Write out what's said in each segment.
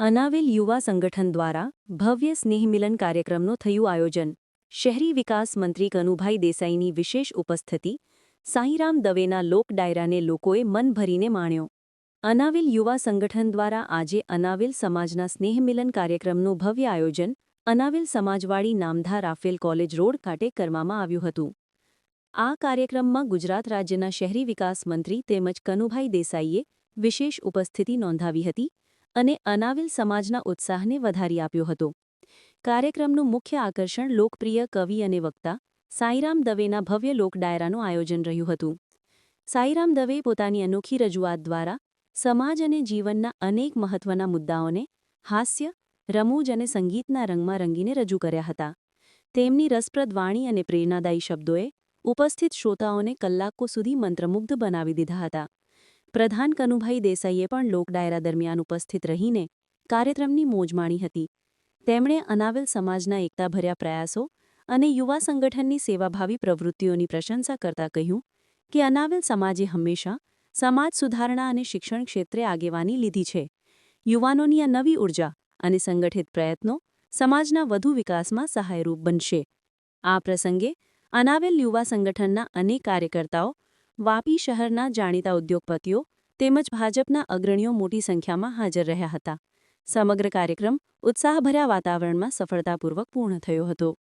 અનાવિલ યુવા સંગઠન દ્વારા ભવ્ય સ્નેહમિલન કાર્યક્રમનું થયું આયોજન. શહેરી વિકાસ મંત્રી કનુભાઈ દેસાઈની વિશેષ ઉપસ્થિતિ સાંઈરામ દવેના લોક ડાયરાને લોકોએ મન ભરીને માણ્યો. અનાવિલ યુવા સંગઠન દ્વારા આજે અનાવિલ સમાજના સ્નેહમિલન કાર્યક્રમનું ભવ્ય આયોજન અનાવિલ સમાજવાડી નામધા રાફેલ કોલેજ રોડ ખાતે કરવામાં આવ્યું હતું. આ કાર્યક્રમમાં ગુજરાત રાજ્યના શહેરી વિકાસ મંત્રી તેમજ કનુભાઈ દેસાઈએ વિશેષ ઉપસ્થિતિ નોંધાવી હતી. અને અનાવિલ સમાજના ઉત્સાહને વધારી આપ્યો હતો. કાર્યક્રમનું મુખ્ય આકર્ષણ લોકપ્રિય કવિ અને વક્તા સાંઈરામ દવેના ભવ્ય લોક ડાયરાનું આયોજન રહ્યું હતું. સાંઈરામ દવે પોતાની અનોખી રજૂઆત દ્વારા સમાજ અને જીવનના અનેક મહત્વના મુદ્દાઓને હાસ્ય, રમૂજ અને સંગીતના રંગમાં રંગીને રજૂ કર્યા હતા. તેમની રસપ્રદ વાણી અને પ્રેરણાદાયી શબ્દોએ ઉપસ્થિત શ્રોતાઓને કલાકો સુધી મંત્રમુગ્ધ બનાવી દીધા હતા. પ્રધાન કનુભાઈ દેસાઈએ પણ લોકડાયરા દરમિયાન ઉપસ્થિત રહીને કાર્યક્રમની મોજ માણી હતી. તેમણે અનાવિલ સમાજના એકતાભર્યા પ્રયાસો અને યુવા સંગઠનની સેવાભાવી પ્રવૃત્તિઓની પ્રશંસા કરતા કહ્યું કે અનાવિલ સમાજે હંમેશા સમાજ સુધારણા અને શિક્ષણ ક્ષેત્રે આગેવાની લીધી છે. યુવાનોની આ નવી ઊર્જા અને સંગઠિત પ્રયત્નો સમાજના વધુ વિકાસમાં સહાયરૂપ બનશે. આ પ્રસંગે અનાવેલ યુવા સંગઠનના અનેક કાર્યકર્તાઓ વાપી શહેરના જાણીતા ઉદ્યોગપતિઓ તેમજ ભાજપના અગ્રણીઓ મોટી સંખ્યામાં હાજર રહ્યા હતા. સમગ્ર કાર્યક્રમ ઉત્સાહભર્યા વાતાવરણમાં સફળતાપૂર્વક પૂર્ણ થયો હતો.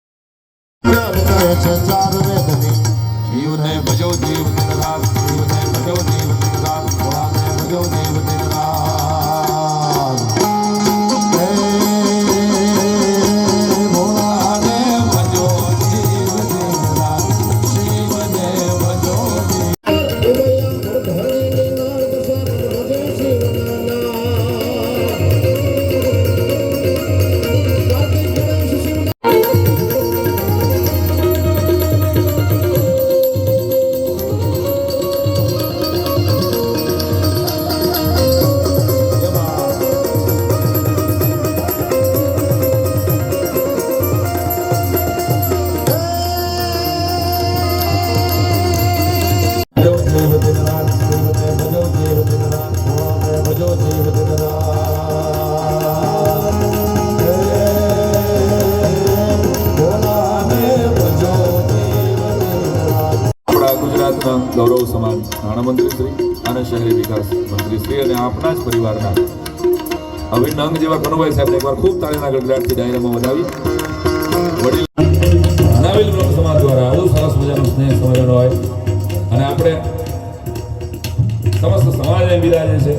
ગુજરાતના ગૌરવ સમાન નાણામંત્રી શ્રી અને શહેરી વિકાસ મંત્રી શ્રી અને આપણા જ પરિવારના અભિન્ન અંગ જેવા કનુભાઈ સાહેબને એકવાર ખૂબ તાળીના ગડગડાટથી ડાયરામાં વધાવી. વડીલ નવીલ બ્રહ્મ સમાજ દ્વારા બહુ સરસ મજાનું સ્નેહ સંમેલન હોય. અને આપણે સમસ્ત સમાજ બિરાજે છે.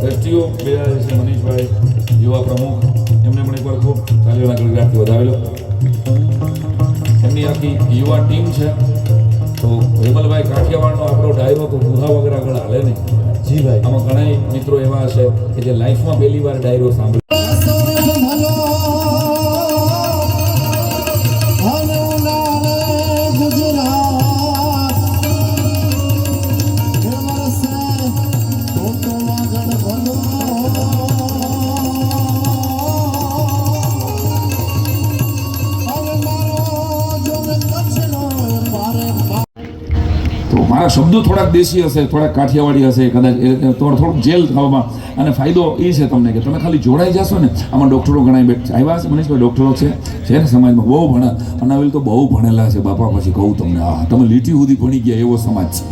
શ્રેષ્ઠીઓ બિરાજે છે મનીષભાઈ યુવા પ્રમુખ. એમને પણ એકવાર ખૂબ તાલીઓના ગડગડાટથી વધાવેલો એમની આખી યુવા ટીમ છે. તો વિમલભાઈ કાઠિયાવાડનો આપણો ડાયરો તો બુધા વગર આગળ હાલે નહીં. જી ભાઈ. આમાં ઘણા મિત્રો એવા હશે કે જે લાઈફમાં પહેલી વાર ડાયરો સાંભળ્યો મારા શબ્દો થોડાક દેશી હશે, થોડાક કાઠિયાવાડી હશે, કદાચ થોડુંક જેલ થવામાં. અને ફાયદો એ છે તમને કે તમે ખાલી જોડાઈ જશો ને, આમાં ડૉક્ટરો ઘણા બેઠ આવ્યા છે મનીષભાઈ, ડૉક્ટરો છે છે ને સમાજમાં, બહુ ભણે અનાવિલ તો બહુ ભણેલા છે, બાપા પછી કહું તમને હા તમે લીટી સુધી ભણી ગયા, એવો સમાજ છે.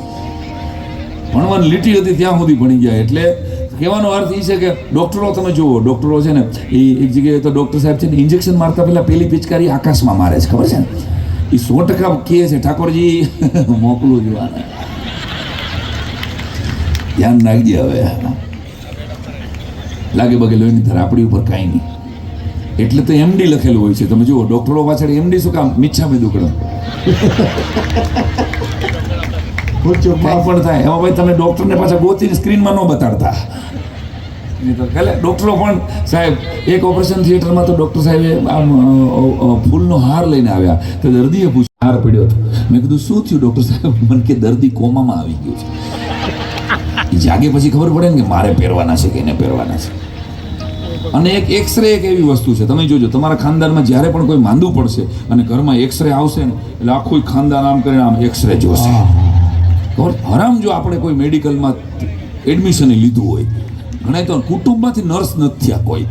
ભણવાની લીટી હતી ત્યાં સુધી ભણી ગયા, એટલે કહેવાનો અર્થ એ છે કે ડૉક્ટરો તમે જુઓ, ડૉક્ટરો છે ને એ એક જગ્યાએ તો ડૉક્ટર સાહેબ છે ને, ઇન્જેક્શન મારતા પહેલાં પેલી પિચકારી આકાશમાં મારે છે, ખબર છે ને? એ સો ટકા કહે છે? ઠાકોરજી મોકલું છું આને. ધ્યાન રાખજે હવે. લાગે બગે લોહીની ધર આપણી ઉપર કાંઈ નહીં. એટલે તો એમડી લખેલું હોય છે. તમે જુઓ ડૉક્ટરો પાછળ એમડી શું કામ? દુકડમ. પૂછો કાંઈ પણ થાય. એમાં ભાઈ તમે ડૉક્ટરને પાછા ગોતીને સ્ક્રીનમાં ન બતાડતા. એટલે ડૉક્ટરો પણ સાહેબ એક ઓપરેશન થિયેટરમાં તો ડૉક્ટર સાહેબે આમ ફૂલનો હાર લઈને આવ્યા. તો દર્દીએ પૂછ્યું હાર પડ્યો હતો. મેં કીધું શું થયું ડૉક્ટર સાહેબ? મને કે દર્દી કોમામાં આવી ગયો છે. જાગે પછી ખબર પડે ને કે મારે પહેરવાના છે કે એને પહેરવાના છે. અને એક એક્સરે એક એવી વસ્તુ છે. તમે જોજો તમારા ખાનદાનમાં જ્યારે પણ કોઈ માંદું પડશે અને ઘરમાં એક્સરે આવશે ને એટલે આખું ખાનદાન આમ કરીને આમ એક્સરે જોશે. હરામ જો આપણે કોઈ મેડિકલમાં એડમિશન લીધું હોય. ઘણા તો કુટુંબમાંથી નર્સ નથી થયા કોઈ.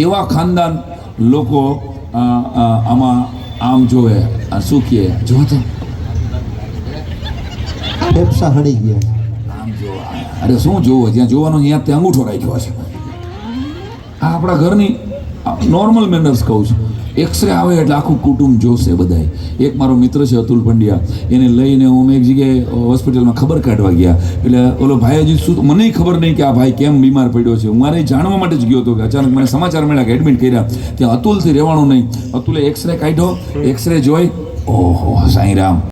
એવા ખાનદાન લોકો આમાં આમ જોવે આ શું કહે? જો તો. ફેફસા હડી ગયા. આમ જો અરે શું જોવો? જ્યાં જોવાનું ત્યાં ત્યાં અંગૂઠો રાખ્યો છે આ આપણા ઘરની નોર્મલ મેનર્સ કહું છું. એક્સરે આવે એટલે આખું કુટુંબ જોશે બધાય. એક મારો મિત્ર છે અતુલ પંડ્યા. એને લઈને હું એક જગ્યાએ હોસ્પિટલમાં ખબર કાઢવા ગયા. એટલે ઓલો ભાઈ હજી શું, મને ખબર નહીં કે આ ભાઈ કેમ બીમાર પડ્યો છે. હું મારે જાણવા માટે જ ગયો હતો કે અચાનક મને સમાચાર મળ્યા કે એડમિટ કર્યા. ત્યાં અતુલથી રહેવાનું નહીં. અતુલે એક્સરે કાઢ્યો. એક્સરે જોઈ. ઓહો, સાંઈ રામ.